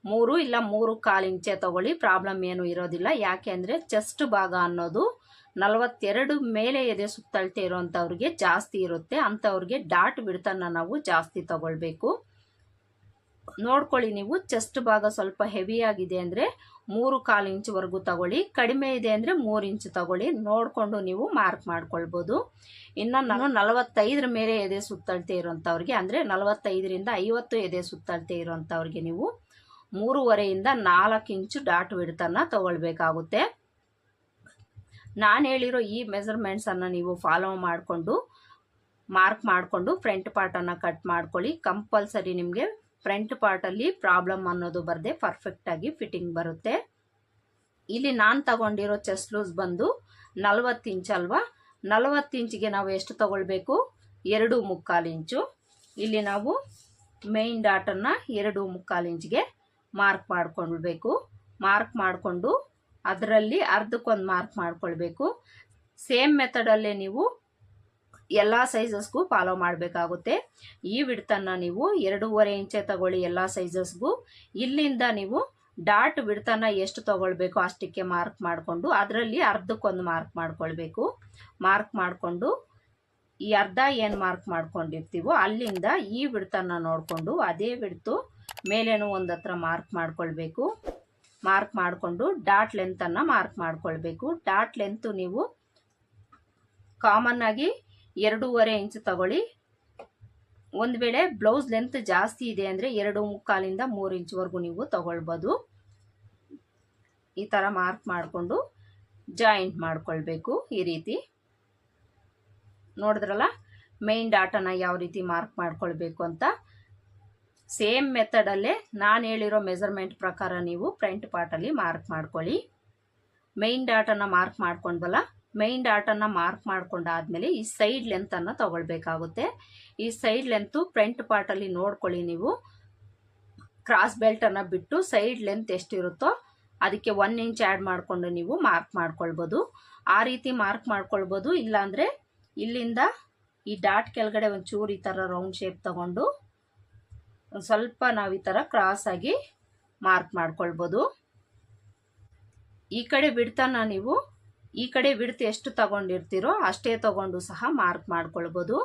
ಮೂರು ಇಲ್ಲ ಮೂರು ಕಾಲು ಇಂಚೆ ತಗೊಳ್ಳಿ. ಪ್ರಾಬ್ಲಮ್ ಏನೂ ಇರೋದಿಲ್ಲ. ಯಾಕೆ ಅಂದರೆ ಚೆಸ್ಟ್ ಭಾಗ ಅನ್ನೋದು ನಲವತ್ತೆರಡು ಮೇಲೆ ಎದೆ ಸುತ್ತಳತೆ ಇರೋವಂಥವ್ರಿಗೆ ಜಾಸ್ತಿ ಇರುತ್ತೆ. ಅಂಥವ್ರಿಗೆ ಡಾಟ್ ವಿಡ್ತನ್ನು ನಾವು ಜಾಸ್ತಿ ತಗೊಳ್ಬೇಕು. ನೋಡ್ಕೊಳ್ಳಿ ನೀವು. ಚೆಸ್ಟ್ ಭಾಗ ಸ್ವಲ್ಪ ಹೆವಿ ಆಗಿದೆ ಅಂದರೆ ಮೂರು ಕಾಲು ಇಂಚುವರೆಗೂ ತಗೊಳ್ಳಿ. ಕಡಿಮೆ ಇದೆ ಅಂದರೆ ಮೂರು ಇಂಚು ತಗೊಳ್ಳಿ. ನೋಡಿಕೊಂಡು ನೀವು ಮಾರ್ಕ್ ಮಾಡ್ಕೊಳ್ಬೋದು. ಇನ್ನು ನಾನು ನಲವತ್ತೈದರ ಮೇಲೆ ಎದೆ ಸುತ್ತಳತೆ ಇರೋಂಥವ್ರಿಗೆ ಅಂದರೆ ನಲವತ್ತೈದರಿಂದ ಐವತ್ತು ಎದೆ ಸುತ್ತಳತೆ ಇರೋಂಥವ್ರಿಗೆ ನೀವು ಮೂರುವರೆಯಿಂದ ನಾಲ್ಕು ಇಂಚು ಡಾಟ್ ವಿಡ್ತನ್ನು ತಗೊಳ್ಬೇಕಾಗುತ್ತೆ. ನಾನು ಹೇಳಿರೋ ಈ ಮೆಸರ್ಮೆಂಟ್ಸನ್ನು ನೀವು ಫಾಲೋ ಮಾಡಿಕೊಂಡು ಮಾರ್ಕ್ ಮಾಡಿಕೊಂಡು ಫ್ರಂಟ್ ಪಾರ್ಟನ್ನು ಕಟ್ ಮಾಡ್ಕೊಳ್ಳಿ. ಕಂಪಲ್ಸರಿ ನಿಮಗೆ ಫ್ರಂಟ್ ಪಾರ್ಟಲ್ಲಿ ಪ್ರಾಬ್ಲಮ್ ಅನ್ನೋದು ಬರದೆ ಪರ್ಫೆಕ್ಟಾಗಿ ಫಿಟ್ಟಿಂಗ್ ಬರುತ್ತೆ. ಇಲ್ಲಿ ನಾನು ತಗೊಂಡಿರೋ ಚೆಸ್ಟ್ ಲೂಸ್ ಬಂದು ನಲ್ವತ್ತು ಇಂಚ್ ಅಲ್ವಾ? ನಲವತ್ತು ಇಂಚಿಗೆ ನಾವು ಎಷ್ಟು ತಗೊಳ್ಬೇಕು? ಎರಡು ಮುಕ್ಕಾಲು ಇಂಚು. ಇಲ್ಲಿ ನಾವು ಮೇನ್ ಡಾಟನ್ನು ಎರಡು ಮುಕ್ಕಾಲು ಇಂಚ್ಗೆ ಮಾರ್ಕ್ ಮಾಡ್ಕೊಳ್ಬೇಕು. ಮಾರ್ಕ್ ಮಾಡಿಕೊಂಡು ಅದರಲ್ಲಿ ಅರ್ಧಕ್ಕೊಂದು ಮಾರ್ಕ್ ಮಾಡ್ಕೊಳ್ಬೇಕು. ಸೇಮ್ ಮೆಥಡಲ್ಲೇ ನೀವು ಎಲ್ಲ ಸೈಜಸ್ಗೂ ಫಾಲೋ ಮಾಡಬೇಕಾಗುತ್ತೆ. ಈ ವಿಡ್ತನ್ನು ನೀವು ಎರಡೂವರೆ ಇಂಚೆ ತಗೊಳ್ಳಿ ಎಲ್ಲ ಸೈಜಸ್ಗೂ ಇಲ್ಲಿಂದ ನೀವು ಡಾಟ್ ವಿಡ್ತನ್ನ ಎಷ್ಟು ತಗೊಳ್ಬೇಕು ಅಷ್ಟಕ್ಕೆ ಮಾರ್ಕ್ ಮಾಡಿಕೊಂಡು, ಅದರಲ್ಲಿ ಅರ್ಧಕ್ಕೊಂದು ಮಾರ್ಕ್ ಮಾಡ್ಕೊಳ್ಬೇಕು. ಮಾರ್ಕ್ ಮಾಡಿಕೊಂಡು, ಈ ಅರ್ಧ ಏನು ಮಾರ್ಕ್ ಮಾಡ್ಕೊಂಡಿರ್ತೀವೋ ಅಲ್ಲಿಂದ ಈ ವಿಡ್ತನ್ನು ನೋಡಿಕೊಂಡು ಅದೇ ವಿಡ್ತು ಮೇಲೇನೂ ಒಂದು ಹತ್ರ ಮಾರ್ಕ್ ಮಾಡ್ಕೊಳ್ಬೇಕು. ಮಾರ್ಕ್ ಮಾಡಿಕೊಂಡು ಡಾಟ್ ಲೆಂತನ್ನು ಮಾರ್ಕ್ ಮಾಡ್ಕೊಳ್ಬೇಕು. ಡಾಟ್ ಲೆಂತು ನೀವು ಕಾಮನ್ ಆಗಿ ಎರಡೂವರೆ ಇಂಚು ತಗೊಳ್ಳಿ. ಒಂದು ವೇಳೆ ಬ್ಲೌಸ್ ಲೆಂತ್ ಜಾಸ್ತಿ ಇದೆ ಅಂದರೆ ಎರಡು ಮುಕ್ಕಾಲಿಂದ ಮೂರು ಇಂಚ್ವರೆಗೂ ನೀವು ತಗೊಳ್ಬೋದು. ಈ ಥರ ಮಾರ್ಕ್ ಮಾಡಿಕೊಂಡು ಜಾಯಿಂಟ್ ಮಾಡಿಕೊಳ್ಬೇಕು ಈ ರೀತಿ. ನೋಡಿದ್ರಲ್ಲ ಮೈನ್ ಡಾಟನ ಯಾವ ರೀತಿ ಮಾರ್ಕ್ ಮಾಡ್ಕೊಳ್ಬೇಕು ಅಂತ. ಸೇಮ್ ಮೆಥಡಲ್ಲೇ ನಾನು ಹೇಳಿರೋ ಮೆಸರ್ಮೆಂಟ್ ಪ್ರಕಾರ ನೀವು ಫ್ರಂಟ್ ಪಾರ್ಟಲ್ಲಿ ಮಾರ್ಕ್ ಮಾಡ್ಕೊಳ್ಳಿ. ಮೈನ್ ಡಾಟನ್ನು ಮಾರ್ಕ್ ಮಾಡ್ಕೊಂಡ್ವಲ್ಲ ಮೈನ್ ಡಾಟನ್ನು ಮಾರ್ಕ್ ಮಾಡ್ಕೊಂಡಾದ್ಮೇಲೆ ಈ ಸೈಡ್ ಲೆಂತನ್ನು ತಗೊಳ್ಬೇಕಾಗುತ್ತೆ. ಈ ಸೈಡ್ ಲೆಂತು ಫ್ರಂಟ್ ಪಾರ್ಟಲ್ಲಿ ನೋಡ್ಕೊಳ್ಳಿ ನೀವು. ಕ್ರಾಸ್ ಬೆಲ್ಟನ್ನು ಬಿಟ್ಟು ಸೈಡ್ ಲೆಂತ್ ಎಷ್ಟಿರುತ್ತೋ ಅದಕ್ಕೆ ಒನ್ ಇಂಚ್ ಆ್ಯಡ್ ಮಾಡಿಕೊಂಡು ನೀವು ಮಾರ್ಕ್ ಮಾಡ್ಕೊಳ್ಬೋದು. ಆ ರೀತಿ ಮಾರ್ಕ್ ಮಾಡ್ಕೊಳ್ಬೋದು. ಇಲ್ಲಾಂದರೆ ಇಲ್ಲಿಂದ ಈ ಡಾಟ್ ಕೆಳಗಡೆ ಒಂಚೂರು ಈ ಥರ ರೌಂಡ್ ಶೇಪ್ ತಗೊಂಡು ಸ್ವಲ್ಪ ನಾವು ಈ ಥರ ಕ್ರಾಸಾಗಿ ಮಾರ್ಕ್ ಮಾಡ್ಕೊಳ್ಬೋದು. ಈ ಕಡೆ ಬಿಡ್ತಾನ ನೀವು ಈ ಕಡೆ ವಿಡ್ತ್ ಎಷ್ಟು ತಗೊಂಡಿರ್ತೀರೋ ಅಷ್ಟೇ ತಗೊಂಡು ಸಹ ಮಾರ್ಕ್ ಮಾಡ್ಕೊಳ್ಬೋದು.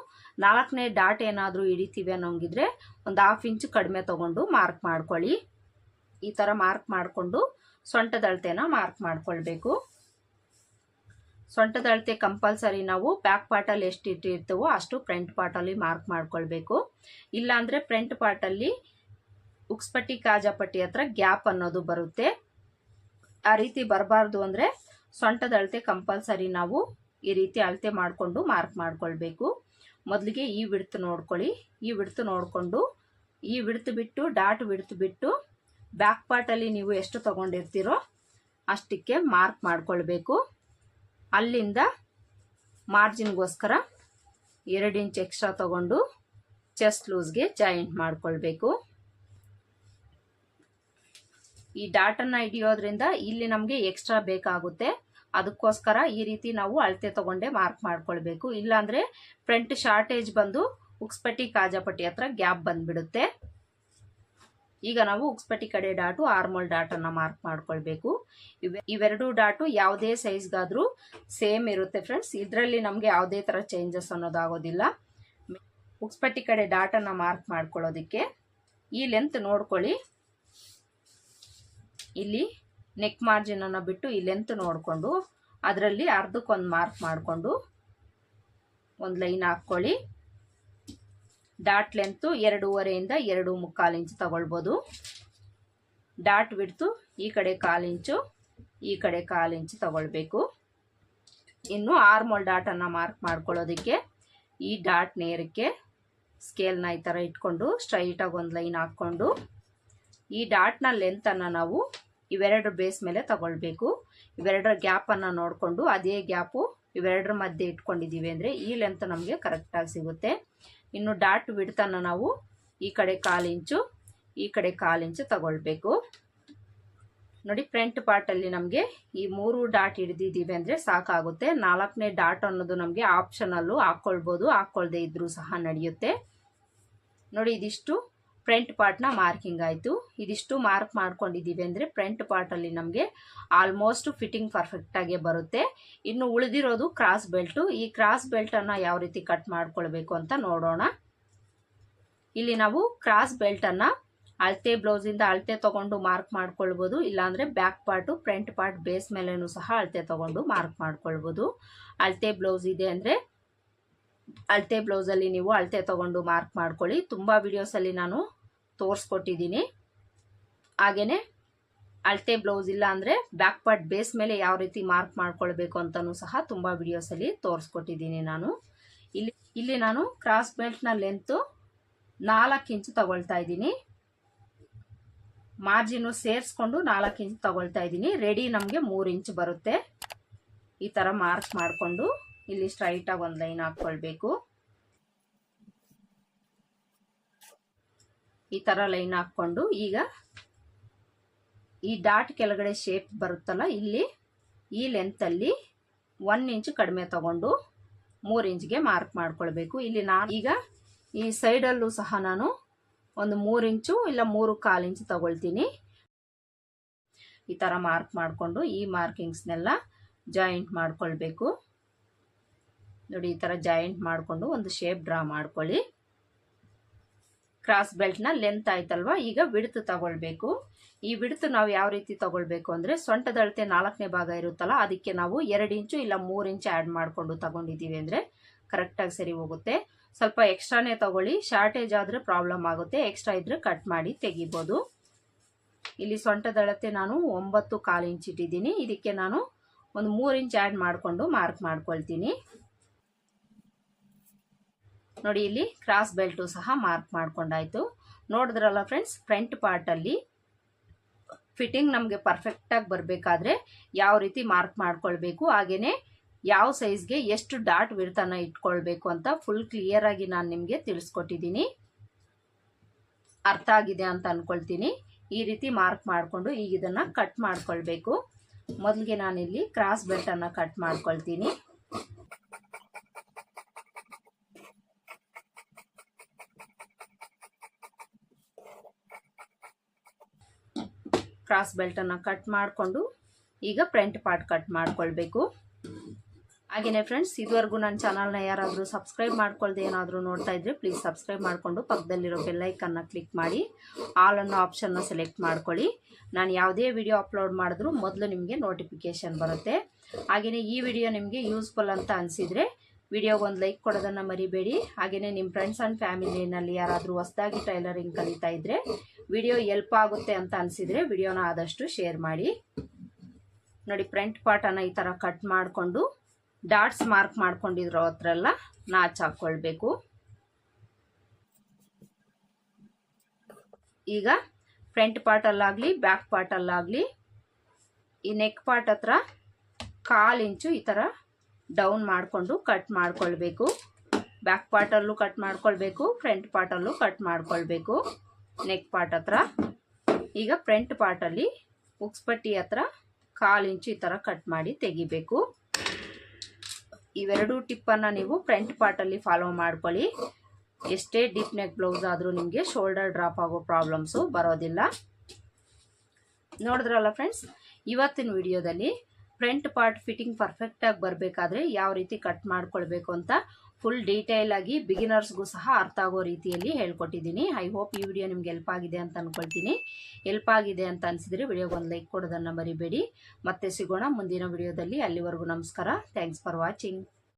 ನಾಲ್ಕನೇ ಡಾಟ್ ಏನಾದರೂ ಹಿಡಿತೀವಿ ಅನ್ನೋಂಗಿದ್ರೆ ಒಂದು ಹಾಫ್ ಇಂಚ್ ಕಡಿಮೆ ತಗೊಂಡು ಮಾರ್ಕ್ ಮಾಡ್ಕೊಳ್ಳಿ. ಈ ಥರ ಮಾರ್ಕ್ ಮಾಡಿಕೊಂಡು ಸೊಂಟದ ಅಳತೆನ ಮಾರ್ಕ್ ಮಾಡ್ಕೊಳ್ಬೇಕು. ಸೊಂಟದ ಅಳತೆ ಕಂಪಲ್ಸರಿ ನಾವು ಬ್ಯಾಕ್ ಪಾರ್ಟಲ್ಲಿ ಎಷ್ಟು ಇಟ್ಟಿರ್ತೀವೋ ಅಷ್ಟು ಫ್ರಂಟ್ ಪಾರ್ಟಲ್ಲಿ ಮಾರ್ಕ್ ಮಾಡ್ಕೊಳ್ಬೇಕು. ಇಲ್ಲಾಂದರೆ ಫ್ರಂಟ್ ಪಾರ್ಟಲ್ಲಿ ಉಕ್ಸ್ಪಟ್ಟಿ, ಕಾಜಾಪಟ್ಟಿ ಹತ್ರ ಗ್ಯಾಪ್ ಅನ್ನೋದು ಬರುತ್ತೆ. ಆ ರೀತಿ ಬರಬಾರ್ದು ಅಂದರೆ ಸೊಂಟದ ಅಳತೆ ಕಂಪಲ್ಸರಿ ನಾವು ಈ ರೀತಿ ಅಳತೆ ಮಾಡಿಕೊಂಡು ಮಾರ್ಕ್ ಮಾಡ್ಕೊಳ್ಬೇಕು. ಮೊದಲಿಗೆ ಈ ವಿಡ್ತು ನೋಡ್ಕೊಳ್ಳಿ. ಈ ವಿಡ್ತು ನೋಡಿಕೊಂಡು ಈ ವಿಡ್ತು ಬಿಟ್ಟು ಡಾಟ್ ವಿಡ್ತು ಬಿಟ್ಟು ಬ್ಯಾಕ್ ಪಾರ್ಟಲ್ಲಿ ನೀವು ಎಷ್ಟು ತಗೊಂಡಿರ್ತೀರೋ ಅಷ್ಟಕ್ಕೆ ಮಾರ್ಕ್ ಮಾಡ್ಕೊಳ್ಬೇಕು. ಅಲ್ಲಿಂದ ಮಾರ್ಜಿನ್ಗೋಸ್ಕರ ಎರಡು ಇಂಚ್ ಎಕ್ಸ್ಟ್ರಾ ತಗೊಂಡು ಚೆಸ್ಟ್ ಲೂಸ್ಗೆ ಜಾಯಿಂಟ್ ಮಾಡ್ಕೊಳ್ಬೇಕು. ಈ ಡಾಟನ್ನು ಹಿಡಿಯೋದ್ರಿಂದ ಇಲ್ಲಿ ನಮಗೆ ಎಕ್ಸ್ಟ್ರಾ ಬೇಕಾಗುತ್ತೆ. ಅದಕ್ಕೋಸ್ಕರ ಈ ರೀತಿ ನಾವು ಅಳತೆ ತಗೊಂಡೆ ಮಾರ್ಕ್ ಮಾಡ್ಕೊಳ್ಬೇಕು. ಇಲ್ಲಾಂದರೆ ಫ್ರಂಟ್ ಶಾರ್ಟೇಜ್ ಬಂದು ಉಕ್ಸ್ಪಟ್ಟಿ ಕಾಜಾಪಟ್ಟಿ ಹತ್ರ ಗ್ಯಾಪ್ ಬಂದ್ಬಿಡುತ್ತೆ. ಈಗ ನಾವು ಉಕ್ಸ್ಪಟ್ಟಿ ಕಡೆ ಡಾಟು ಆರ್ಮೋಲ್ ಡಾಟನ್ನು ಮಾರ್ಕ್ ಮಾಡ್ಕೊಳ್ಬೇಕು. ಇವೆ ಇವೆರಡು ಡಾಟು ಯಾವುದೇ ಸೈಜ್ಗಾದರೂ ಸೇಮ್ ಇರುತ್ತೆ ಫ್ರೆಂಡ್ಸ್ ಇದರಲ್ಲಿ ನಮಗೆ ಯಾವುದೇ ಥರ ಚೇಂಜಸ್ ಅನ್ನೋದಾಗೋದಿಲ್ಲ ಉಕ್ಸ್ಪಟ್ಟಿ ಕಡೆ ಡಾಟನ್ನು ಮಾರ್ಕ್ ಮಾಡ್ಕೊಳ್ಳೋದಕ್ಕೆ ಈ ಲೆಂತ್ ನೋಡ್ಕೊಳ್ಳಿ. ಇಲ್ಲಿ ನೆಕ್ ಮಾರ್ಜಿನನ್ನು ಬಿಟ್ಟು ಈ ಲೆಂತ್ ನೋಡಿಕೊಂಡು ಅದರಲ್ಲಿ ಅರ್ಧಕ್ಕೊಂದು ಮಾರ್ಕ್ ಮಾಡಿಕೊಂಡು ಒಂದು ಲೈನ್ ಹಾಕ್ಕೊಳ್ಳಿ. ಡಾಟ್ ಲೆಂತು ಎರಡೂವರೆಯಿಂದ ಎರಡು ಮುಕ್ಕಾಲು ಇಂಚು ತಗೊಳ್ಬೋದು. ಡಾಟ್ ಬಿಡ್ತು ಈ ಕಡೆ ಕಾಲು ಇಂಚು ಈ ಕಡೆ ಕಾಲು ಇಂಚು ತಗೊಳ್ಬೇಕು. ಇನ್ನು ಆರ್ಮೋಲ್ ಡಾಟನ್ನು ಮಾರ್ಕ್ ಮಾಡ್ಕೊಳ್ಳೋದಕ್ಕೆ ಈ ಡಾಟ್ ನೇರಕ್ಕೆ ಸ್ಕೇಲ್ನ ಈ ಥರ ಇಟ್ಕೊಂಡು ಸ್ಟ್ರೈಟಾಗಿ ಒಂದು ಲೈನ್ ಹಾಕ್ಕೊಂಡು ಈ ಡಾಟ್ನ ಲೆಂತನ್ನು ನಾವು ಇವೆರಡರ ಬೇಸ್ ಮೇಲೆ ತಗೊಳ್ಬೇಕು. ಇವೆರಡರ ಗ್ಯಾಪನ್ನು ನೋಡಿಕೊಂಡು ಅದೇ ಗ್ಯಾಪು ಇವೆರಡರ ಮಧ್ಯೆ ಇಟ್ಕೊಂಡಿದ್ದೀವಿ ಅಂದರೆ ಈ ಲೆಂತ್ ನಮಗೆ ಕರೆಕ್ಟಾಗಿ ಸಿಗುತ್ತೆ. ಇನ್ನು ಡಾಟ್ ಬಿಡ್ತನ್ನು ನಾವು ಈ ಕಡೆ ಕಾಲು ಇಂಚು, ಈ ಕಡೆ ಕಾಲು ಇಂಚು ತಗೊಳ್ಬೇಕು. ನೋಡಿ ಫ್ರಂಟ್ ಪಾರ್ಟಲ್ಲಿ ನಮಗೆ ಈ ಮೂರು ಡಾಟ್ ಹಿಡಿದಿದ್ದೀವಿ ಅಂದರೆ ಸಾಕಾಗುತ್ತೆ. ನಾಲ್ಕನೇ ಡಾಟ್ ಅನ್ನೋದು ನಮಗೆ ಆಪ್ಷನಲ್ಲು ಹಾಕ್ಕೊಳ್ಬೋದು ಹಾಕ್ಕೊಳ್ದೇ ಇದ್ರೂ ಸಹ ನಡೆಯುತ್ತೆ. ನೋಡಿ ಇದಿಷ್ಟು ಫ್ರಂಟ್ ಪಾರ್ಟ್ನ ಮಾರ್ಕಿಂಗ್ ಆಯಿತು. ಇದಿಷ್ಟು ಮಾರ್ಕ್ ಮಾಡ್ಕೊಂಡಿದ್ದೀವಿ ಅಂದರೆ ಫ್ರಂಟ್ ಪಾರ್ಟಲ್ಲಿ ನಮಗೆ ಆಲ್ಮೋಸ್ಟ್ ಫಿಟ್ಟಿಂಗ್ ಪರ್ಫೆಕ್ಟಾಗೇ ಬರುತ್ತೆ. ಇನ್ನು ಉಳಿದಿರೋದು ಕ್ರಾಸ್ ಬೆಲ್ಟು. ಈ ಕ್ರಾಸ್ ಬೆಲ್ಟನ್ನು ಯಾವ ರೀತಿ ಕಟ್ ಮಾಡ್ಕೊಳ್ಬೇಕು ಅಂತ ನೋಡೋಣ. ಇಲ್ಲಿ ನಾವು ಕ್ರಾಸ್ ಬೆಲ್ಟನ್ನು ಅಳತೆ ಬ್ಲೌಸಿಂದ ಅಳತೆ ತಗೊಂಡು ಮಾರ್ಕ್ ಮಾಡ್ಕೊಳ್ಬೋದು. ಇಲ್ಲಾಂದರೆ back part, front part base ಮೇಲೇನು ಸಹ ಅಳತೆ ತಗೊಂಡು ಮಾರ್ಕ್ ಮಾಡ್ಕೊಳ್ಬೋದು. ಅಳತೆ ಬ್ಲೌಸ್ ಇದೆ ಅಂದರೆ ಅಳತೆ ಬ್ಲೌಸಲ್ಲಿ ನೀವು ಅಳತೆ ತಗೊಂಡು ಮಾರ್ಕ್ ಮಾಡ್ಕೊಳ್ಳಿ. ತುಂಬ ವಿಡಿಯೋಸಲ್ಲಿ ನಾನು ತೋರಿಸ್ಕೊಟ್ಟಿದ್ದೀನಿ. ಹಾಗೆಯೇ ಅಳತೆ ಬ್ಲೌಸ್ ಇಲ್ಲ ಅಂದರೆ ಬ್ಯಾಕ್ ಪಾರ್ಟ್ ಬೇಸ್ ಮೇಲೆ ಯಾವ ರೀತಿ ಮಾರ್ಕ್ ಮಾಡ್ಕೊಳ್ಬೇಕು ಅಂತಲೂ ಸಹ ತುಂಬ ವಿಡಿಯೋಸಲ್ಲಿ ತೋರಿಸ್ಕೊಟ್ಟಿದ್ದೀನಿ ನಾನು. ಇಲ್ಲಿ ಇಲ್ಲಿ ನಾನು ಕ್ರಾಸ್ ಬೆಲ್ಟ್ನ ಲೆಂತು ನಾಲ್ಕು ಇಂಚು ತಗೊಳ್ತಾ ಇದ್ದೀನಿ. ಮಾರ್ಜಿನು ಸೇರಿಸ್ಕೊಂಡು ನಾಲ್ಕು ಇಂಚು ತಗೊಳ್ತಾ ಇದ್ದೀನಿ. ರೆಡಿ ನಮಗೆ ಮೂರು ಇಂಚು ಬರುತ್ತೆ. ಈ ಥರ ಮಾರ್ಕ್ ಮಾಡಿಕೊಂಡು ಇಲ್ಲಿ ಸ್ಟ್ರೈಟಾಗಿ ಒಂದು ಲೈನ್ ಹಾಕ್ಕೊಳ್ಬೇಕು. ಈ ಥರ ಲೈನ್ ಹಾಕ್ಕೊಂಡು ಈಗ ಈ ಡಾಟ್ ಕೆಳಗಡೆ ಶೇಪ್ ಬರುತ್ತಲ್ಲ, ಇಲ್ಲಿ ಈ ಲೆಂತಲ್ಲಿ ಒನ್ ಇಂಚ್ ಕಡಿಮೆ ತಗೊಂಡು ಮೂರು ಇಂಚ್ಗೆ ಮಾರ್ಕ್ ಮಾಡ್ಕೊಳ್ಬೇಕು. ಇಲ್ಲಿ ನಾನು ಈಗ ಈ ಸೈಡಲ್ಲೂ ಸಹ ನಾನು ಒಂದು ಮೂರು ಇಂಚು ಇಲ್ಲ ಮೂರು ಕಾಲು ಇಂಚು ತಗೊಳ್ತೀನಿ. ಈ ಥರ ಮಾರ್ಕ್ ಮಾಡಿಕೊಂಡು ಈ ಮಾರ್ಕಿಂಗ್ಸ್ನೆಲ್ಲ ಜಾಯಿಂಟ್ ಮಾಡ್ಕೊಳ್ಬೇಕು. ನೋಡಿ, ಈ ಥರ ಜಾಯಿಂಟ್ ಮಾಡಿಕೊಂಡು ಒಂದು ಶೇಪ್ ಡ್ರಾ ಮಾಡ್ಕೊಳ್ಳಿ. ಕ್ರಾಸ್ ಬೆಲ್ಟ್ನ ಲೆಂತ್ ಆಯ್ತಲ್ವಾ? ಈಗ ಬಿಡ್ತು ತಗೊಳ್ಬೇಕು. ಈ ಬಿಡ್ತು ನಾವು ಯಾವ ರೀತಿ ತಗೊಳ್ಬೇಕು ಅಂದರೆ ಸೊಂಟದಳತೆ ನಾಲ್ಕನೇ ಭಾಗ ಇರುತ್ತಲ್ಲ, ಅದಕ್ಕೆ ನಾವು ಎರಡು ಇಂಚು ಇಲ್ಲ ಮೂರು ಇಂಚು ಆ್ಯಡ್ ಮಾಡಿಕೊಂಡು ತಗೊಂಡಿದ್ದೀವಿ ಅಂದರೆ ಕರೆಕ್ಟಾಗಿ ಸರಿ ಹೋಗುತ್ತೆ. ಸ್ವಲ್ಪ ಎಕ್ಸ್ಟ್ರಾನೇ ತಗೊಳ್ಳಿ ಶಾರ್ಟೇಜ್ ಆದರೆ ಪ್ರಾಬ್ಲಮ್ ಆಗುತ್ತೆ. ಎಕ್ಸ್ಟ್ರಾ ಇದ್ರೆ ಕಟ್ ಮಾಡಿ ತೆಗಿಬೋದು. ಇಲ್ಲಿ ಸೊಂಟದ ಅಳತೆ ನಾನು ಒಂಬತ್ತು ಕಾಲು ಇಂಚ್ ಇಟ್ಟಿದ್ದೀನಿ. ಇದಕ್ಕೆ ನಾನು ಒಂದು ಮೂರು ಇಂಚ್ ಆ್ಯಡ್ ಮಾಡಿಕೊಂಡು ಮಾರ್ಕ್ ಮಾಡ್ಕೊಳ್ತೀನಿ. ನೋಡಿ ಇಲ್ಲಿ ಕ್ರಾಸ್ ಬೆಲ್ಟು ಸಹ ಮಾರ್ಕ್ ಮಾಡ್ಕೊಂಡಾಯ್ತು. ನೋಡಿದ್ರಲ್ಲ ಫ್ರೆಂಡ್ಸ್ ಫ್ರಂಟ್ ಪಾರ್ಟಲ್ಲಿ ಫಿಟ್ಟಿಂಗ್ ನಮಗೆ ಪರ್ಫೆಕ್ಟಾಗಿ ಬರಬೇಕಾದ್ರೆ ಯಾವ ರೀತಿ ಮಾರ್ಕ್ ಮಾಡ್ಕೊಳ್ಬೇಕು ಹಾಗೆಯೇ ಯಾವ ಸೈಜ್ಗೆ ಎಷ್ಟು ಡಾಟ್ ವಿಡ್ತನ ಇಟ್ಕೊಳ್ಬೇಕು ಅಂತ ಫುಲ್ ಕ್ಲಿಯರ್ ಆಗಿ ನಾನು ನಿಮಗೆ ತಿಳಿಸ್ಕೊಟ್ಟಿದ್ದೀನಿ. ಅರ್ಥ ಆಗಿದೆ ಅಂತ ಅಂದ್ಕೊಳ್ತೀನಿ ಈ ರೀತಿ ಮಾರ್ಕ್ ಮಾಡಿಕೊಂಡು ಈಗ ಇದನ್ನು ಕಟ್ ಮಾಡ್ಕೊಳ್ಬೇಕು. ಮೊದಲಿಗೆ ನಾನಿಲ್ಲಿ ಕ್ರಾಸ್ ಬೆಲ್ಟನ್ನು ಕಟ್ ಮಾಡ್ಕೊಳ್ತೀನಿ. ಕ್ರಾಸ್ ಬೆಲ್ಟನ್ನು ಕಟ್ ಮಾಡಿಕೊಂಡು ಈಗ ಫ್ರಂಟ್ ಪಾರ್ಟ್ ಕಟ್ ಮಾಡ್ಕೊಳ್ಬೇಕು. ಹಾಗೆಯೇ ಫ್ರೆಂಡ್ಸ್ ಇದುವರೆಗೂ ನನ್ನ ಚಾನಲ್ನ ಯಾರಾದರೂ ಸಬ್ಸ್ಕ್ರೈಬ್ ಮಾಡ್ಕೊಳ್ದೆ ಏನಾದರೂ ನೋಡ್ತಾ ಇದ್ದರೆ ಪ್ಲೀಸ್ ಸಬ್ಸ್ಕ್ರೈಬ್ ಮಾಡಿಕೊಂಡು ಪಕ್ಕದಲ್ಲಿರೋ ಬೆಲ್ಲೈಕನ್ನು ಕ್ಲಿಕ್ ಮಾಡಿ ಆಲ್ ಅನ್ನೋ ಆಪ್ಷನ್ನ ಸೆಲೆಕ್ಟ್ ಮಾಡ್ಕೊಳ್ಳಿ. ನಾನು ಯಾವುದೇ ವಿಡಿಯೋ ಅಪ್ಲೋಡ್ ಮಾಡಿದ್ರೂ ಮೊದಲು ನಿಮಗೆ ನೋಟಿಫಿಕೇಷನ್ ಬರುತ್ತೆ. ಹಾಗೆಯೇ ಈ ವಿಡಿಯೋ ನಿಮಗೆ ಯೂಸ್ಫುಲ್ ಅಂತ ಅನಿಸಿದರೆ ವಿಡಿಯೋಗೆ ಒಂದು ಲೈಕ್ ಕೊಡೋದನ್ನು ಮರಿಬೇಡಿ. ಹಾಗೆಯೇ ನಿಮ್ಮ ಫ್ರೆಂಡ್ಸ್ ಆ್ಯಂಡ್ ಫ್ಯಾಮಿಲಿನಲ್ಲಿ ಯಾರಾದರೂ ಹೊಸದಾಗಿ ಟೈಲರಿಂಗ್ ಕಲಿತಾ ಇದ್ದರೆ ವಿಡಿಯೋ ಎಲ್ಪ್ ಆಗುತ್ತೆ ಅಂತ ಅನಿಸಿದರೆ ವಿಡಿಯೋನ ಆದಷ್ಟು ಶೇರ್ ಮಾಡಿ. ನೋಡಿ ಫ್ರಂಟ್ ಪಾರ್ಟನ್ನು ಈ ಥರ ಕಟ್ ಮಾಡಿಕೊಂಡು ಡಾಟ್ಸ್ ಮಾರ್ಕ್ ಮಾಡ್ಕೊಂಡಿರೋ ಹತ್ರ ಎಲ್ಲ ನಾಚ್ ಹಾಕ್ಕೊಳ್ಬೇಕು ಈಗ ಫ್ರಂಟ್ ಪಾರ್ಟಲ್ಲಾಗಲಿ ಬ್ಯಾಕ್ ಪಾರ್ಟಲ್ಲಾಗಲಿ ಈ ನೆಕ್ ಪಾರ್ಟ್ ಹತ್ರ ಕಾಲು ಇಂಚು ಈ ಥರ ಡೌನ್ ಮಾಡಿಕೊಂಡು ಕಟ್ ಮಾಡ್ಕೊಳ್ಬೇಕು. ಬ್ಯಾಕ್ ಪಾರ್ಟಲ್ಲೂ ಕಟ್ ಮಾಡ್ಕೊಳ್ಬೇಕು ಫ್ರಂಟ್ ಪಾರ್ಟಲ್ಲೂ ಕಟ್ ಮಾಡ್ಕೊಳ್ಬೇಕು. ನೆಕ್ ಪಾರ್ಟ್ ಹತ್ರ. ಈಗ ಫ್ರಂಟ್ ಪಾರ್ಟಲ್ಲಿ ಉಕ್ಸ್ಪಟ್ಟಿ ಹತ್ರ ಕಾಲು ಇಂಚು ಈ ಥರ ಕಟ್ ಮಾಡಿ ತೆಗಿಬೇಕು. ಇವೆರಡು ಟಿಪ್ಪನ್ನು ನೀವು ಫ್ರಂಟ್ ಪಾರ್ಟಲ್ಲಿ ಫಾಲೋ ಮಾಡ್ಕೊಳ್ಳಿ. ಎಷ್ಟೇ ಡೀಪ್ ನೆಕ್ ಬ್ಲೌಸ್ ಆದರೂ ನಿಮಗೆ ಶೋಲ್ಡರ್ ಡ್ರಾಪ್ ಆಗೋ ಪ್ರಾಬ್ಲಮ್ಸು ಬರೋದಿಲ್ಲ. ನೋಡಿದ್ರಲ್ಲ ಫ್ರೆಂಡ್ಸ್ ಇವತ್ತಿನ ವಿಡಿಯೋದಲ್ಲಿ ಫ್ರಂಟ್ ಪಾರ್ಟ್ ಫಿಟ್ಟಿಂಗ್ ಪರ್ಫೆಕ್ಟಾಗಿ ಬರಬೇಕಾದ್ರೆ ಯಾವ ರೀತಿ ಕಟ್ ಮಾಡ್ಕೊಳ್ಬೇಕು ಅಂತ ಫುಲ್ ಡೀಟೇಲ್ ಆಗಿ ಬಿಗಿನರ್ಸ್ಗೂ ಸಹ ಅರ್ಥ ಆಗೋ ರೀತಿಯಲ್ಲಿ ಹೇಳ್ಕೊಟ್ಟಿದ್ದೀನಿ. ಐ ಹೋಪ್ ಈ ವಿಡಿಯೋ ನಿಮ್ಗೆ ಎಲ್ಪ್ ಆಗಿದೆ ಅಂತ ಅಂದ್ಕೊಳ್ತೀನಿ ಎಲ್ಪ್ ಆಗಿದೆ ಅಂತ ಅನಿಸಿದರೆ ವಿಡಿಯೋಗೆ ಒಂದು ಲೈಕ್ ಕೊಡೋದನ್ನು ಮರಿಬೇಡಿ. ಮತ್ತೆ ಸಿಗೋಣ ಮುಂದಿನ ವಿಡಿಯೋದಲ್ಲಿ ಅಲ್ಲಿವರೆಗೂ ನಮಸ್ಕಾರ. Thanks for watching